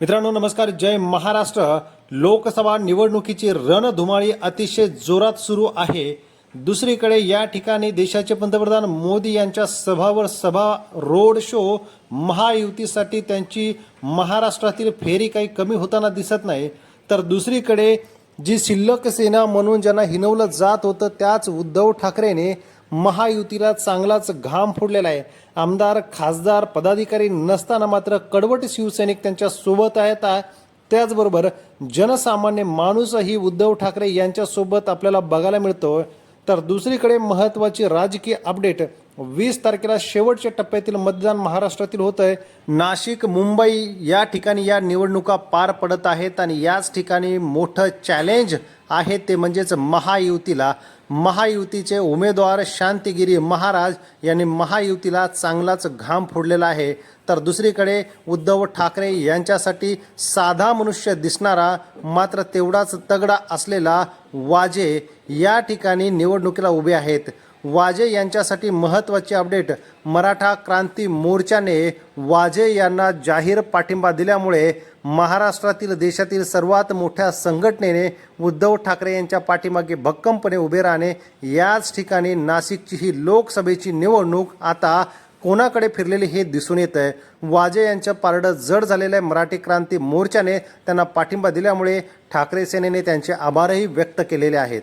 मित्रांनो नमस्कार. जय महाराष्ट्र. लोकसभा निवडणुकीची रणधुमाळी अतिशय जोरात सुरू आहे. दुसरीकडे या ठिकाणी देशाचे पंतप्रधान मोदी यांच्या सभावर सभा रोड शो महायुतीसाठी त्यांची महाराष्ट्रातील फेरी काही कमी होताना दिसत नाही. तर दुसरीकडे जी शिल्लक सेना म्हणून ज्यांना हिनवलं जात होतं त्याच उद्धव ठाकरेने महायुतीला चांगलाच घाम फोडलेला आहे. आमदार खासदार पदाधिकारी नसताना मात्र कडवट शिवसैनिक त्यांच्यासोबत आहेत. त्याचबरोबर जनसामान्य माणूसही उद्धव ठाकरे यांच्यासोबत आपल्याला बघायला मिळतो तर दुसरीकडे महत्त्वाची राजकीय अपडेट वीस तारखेला शेवटच्या टप्प्यातील मतदान महाराष्ट्रातील होत आहे नाशिक मुंबई या ठिकाणी या निवडणुका पार पडत आहेत आणि याच ठिकाणी मोठं चॅलेंज आहे ते म्हणजेच महायुतीला. महायुतीचे उमेदवार शांतिगिरी महाराज यांनी महायुतीला चांगलाच घाम फोडलेला आहे. तर दुसरीकडे उद्धव ठाकरे यांच्यासाठी साधा मनुष्य दिसणारा मात्र तेवढाच तगडा असलेला वाजे या ठिकाणी निवडणुकीला उभे आहेत. वाजे यांच्यासाठी महत्त्वाची अपडेट. मराठा क्रांती मोर्चाने वाजे यांना जाहीर पाठिंबा दिल्यामुळे महाराष्ट्रातील देशातील सर्वात मोठ्या संघटनेने उद्धव ठाकरे यांच्या पाठीमागे भक्कमपणे उभे राहणे याच ठिकाणी नाशिकची ही लोकसभेची निवडणूक आता कोणाकडे फिरलेले हे दिसून येत आहे वाजे यांचं पारडं जड झालेलं आहे मराठी क्रांती मोर्चाने त्यांना पाठिंबा दिल्यामुळे ठाकरे सेनेने त्यांचे आभारही व्यक्त केलेले आहेत.